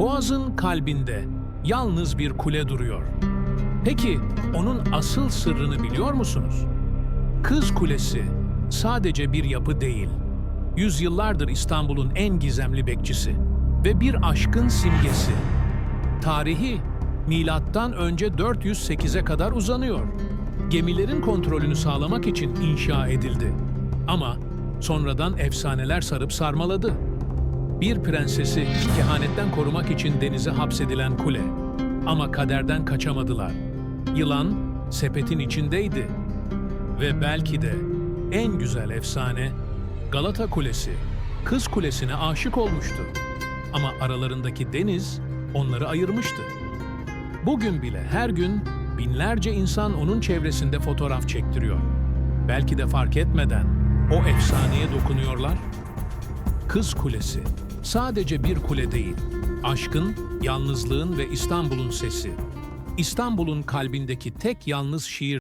Boğaz'ın kalbinde yalnız bir kule duruyor. Peki onun asıl sırrını biliyor musunuz? Kız Kulesi sadece bir yapı değil. Yüzyıllardır İstanbul'un en gizemli bekçisi ve bir aşkın simgesi. Tarihi milattan önce 408'e kadar uzanıyor. Gemilerin kontrolünü sağlamak için inşa edildi. Ama sonradan efsaneler sarıp sarmaladı. Bir prensesi kehanetten korumak için denize hapsedilen kule. Ama kaderden kaçamadılar. Yılan sepetin içindeydi. Ve belki de en güzel efsane Galata Kulesi, Kız Kulesi'ne aşık olmuştu. Ama aralarındaki deniz onları ayırmıştı. Bugün bile her gün binlerce insan onun çevresinde fotoğraf çektiriyor. Belki de fark etmeden o efsaneye dokunuyorlar. Kız Kulesi sadece bir kule değil, aşkın, yalnızlığın ve İstanbul'un sesi. İstanbul'un kalbindeki tek yalnız şiir